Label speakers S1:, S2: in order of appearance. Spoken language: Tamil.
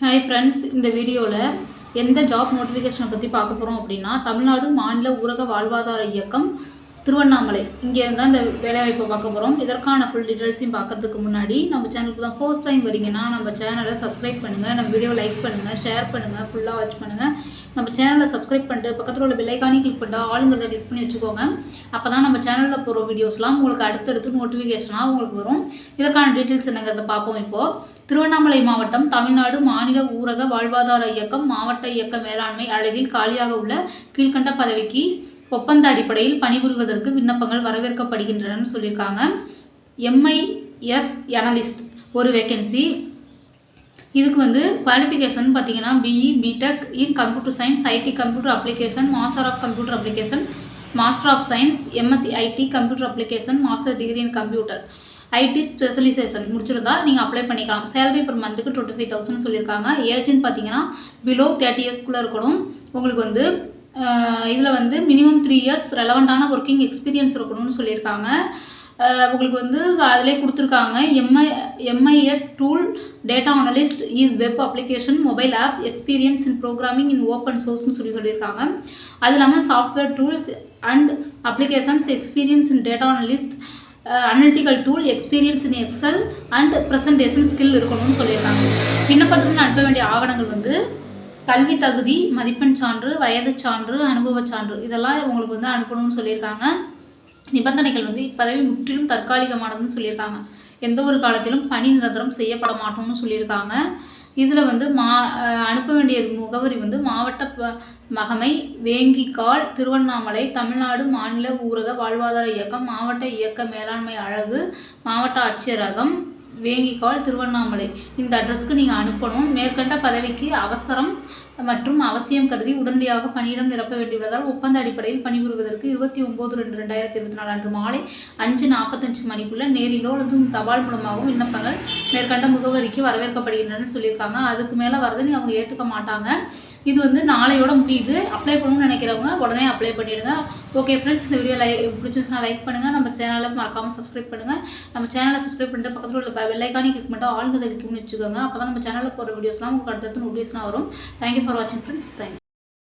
S1: ஹாய் ஃப்ரெண்ட்ஸ் இந்த வீடியோவில் எந்த ஜாப் நோட்டிஃபிகேஷனை பற்றி பார்க்க போகிறோம் அப்படின்னா தமிழ்நாடு மாநில ஊரக வாழ்வாதார இயக்கம் திருவண்ணாமலை. இங்கே தான் இந்த வேலைவாய்ப்பை பார்க்க போகிறோம் இதற்கான ஃபுல் டீட்டெயில்ஸையும் பார்க்கறதுக்கு முன்னாடி நம்ம சேனலுக்கு தான் ஃபர்ஸ்ட் டைம் வரீங்கன்னா நம்ம சேனலை சப்ஸ்கிரைப் பண்ணுங்கள் நம்ம வீடியோ லைக் பண்ணுங்கள் ஷேர் பண்ணுங்கள் ஃபுல்லாக வாட்ச் பண்ணுங்கள் நம்ம சேனலை சப்ஸ்கிரைப் பண்ணிட்டு பக்கத்தில் உள்ள பெல்லைக்கானி கிளிக் பண்ணிட்டு ஆளுங்கிறத கிளிக் பண்ணி வச்சுக்கோங்க. அப்போ தான் நம்ம சேனலில் போகிற வீடியோஸ்லாம் உங்களுக்கு அடுத்தடுத்து நோட்டிஃபிகேஷனாக உங்களுக்கு வரும். இதற்கான டீட்டெயில்ஸ் என்னங்கிறத பார்ப்போம் இப்போது திருவண்ணாமலை மாவட்டம் தமிழ்நாடு மாநில ஊரக வாழ்வாதார இயக்கம் மாவட்ட இயக்க மேலாண்மை அழகில் காலியாக உள்ள கீழ்கண்ட பதவிக்கு ஒப்பந்த அடிப்படையில் பணிபுரிவதற்கு விண்ணப்பங்கள் வரவேற்கப்படுகின்றனன்னு சொல்லியிருக்காங்க. எம்ஐஎஸ் அனலிஸ்ட் ஒரு வேக்கன்சி இதுக்கு வந்து குவாலிஃபிகேஷன் பார்த்தீங்கன்னா B E B Tech in computer science IT computer application master of computer application master of science M Sc IT computer application master degree in computer IT specialisation முடிச்சிருந்தா நீங்கள் அப்ளை பண்ணிக்கலாம். சேலரி பர் மந்த்துக்கு டுவெண்ட்டி ஃபைவ் தௌசண்ட் சொல்லியிருக்காங்க. ஏஜ்னு பார்த்தீங்கன்னா பிலோ தேர்ட்டி இயர்ஸ்க்குள்ளே இருக்கணும். உங்களுக்கு வந்து இதில் வந்து மினிமம் த்ரீ இயர்ஸ் ரெலவெண்ட்டான ஒர்க்கிங் எக்ஸ்பீரியன்ஸ் இருக்கணும்னு சொல்லியிருக்காங்க. உங்களுக்கு வந்து அதிலே கொடுத்துருக்காங்க. M I M I S tool data analyst is web application mobile app experience in programming in open சோர்ஸ்னு சொல்லி சொல்லியிருக்காங்க. அது இல்லாமல் software tools and applications experience in data analyst analytical tool experience in Excel and presentation skill இருக்கணும்னு சொல்லியிருக்காங்க. விண்ணப்பத்துக்கு அனுப்ப வேண்டிய ஆவணம் கல்வி தகுதி மதிப்பெண் சான்று வயது சான்று அனுபவச் சான்று இதெல்லாம் உங்களுக்கு வந்து அனுப்பணும்னு சொல்லியிருக்காங்க. நிபந்தனைகள் வந்து இப்பதவி முற்றிலும் தற்காலிகமானதுன்னு சொல்லியிருக்காங்க. எந்த ஒரு காலத்திலும் பணி நிரந்தரம் செய்யப்பட மாட்டோம்னு சொல்லியிருக்காங்க. இதில் வந்து மா அனுப்ப வேண்டிய முகவரி வந்து மாவட்ட மகமை வேங்கிக்கால் திருவண்ணாமலை தமிழ்நாடு மாநில ஊரக வாழ்வாதார இயக்கம் மாவட்ட இயக்க மேலாண்மை அழகு மாவட்ட ஆட்சியரகம் வேங்கிக்கால் திருவண்ணாமலை. இந்த அட்ரஸ்க்கு நீங்கள் அனுப்பணும். மேற்கண்ட பதவிக்கு அவசரம். மற்றும் அவசியம் கருதி உடனடியாக பணியிடம் நிரப்ப வேண்டியுள்ளதால் ஒப்பந்த அடிப்படையில் பணிபுரிவதற்கு இருபத்தி ஒன்பது ரெண்டு ரெண்டாயிரத்தி இருபத்தி நாலு அன்று மாலை அஞ்சு நாற்பத்தஞ்சு மணிக்குள்ள நேரிலோ அல்லது தபால் மூலமாகவும் விண்ணப்பங்கள் மேற்கண்ட முகவரிக்கு வரவேற்கப்படுகின்றன சொல்லியிருக்காங்க. அதுக்கு மேலே வரது அவங்க ஏற்றுக்க மாட்டாங்க. இது வந்து நாளையோட முடியுது. அப்ளை பண்ணணும்னு நினைக்கிறவங்க உடனே அப்ளை பண்ணிவிடுங்க ஓகே ஃப்ரெண்ட்ஸ் இந்த வீடியோ லைக் பிடிச்சிருந்துச்சுன்னா லைக் பண்ணுங்கள் நம்ம சேனலை மறக்காமல் சப்ஸ்கிரைப் பண்ணுங்கள் நம்ம சேனலை சப்ஸ்கிரைப் பண்ணிட்டு பக்கத்தில் உள்ள பெல்லைக்கானி கிளிக் பண்ணிட்டு ஆளுங்க கிளிக் வச்சுக்கோங்க. அப்போ தான் நம்ம சேனலில் போகிற வீடியோஸ்லாம் உங்களுக்கு அடுத்தடுத்து நோட்டிஃபிகேஷனாக வரும். தேங்க்யூ ஃபார் வாட்சிங் ஃப்ரெண்ட்ஸ் தேங்க்யூ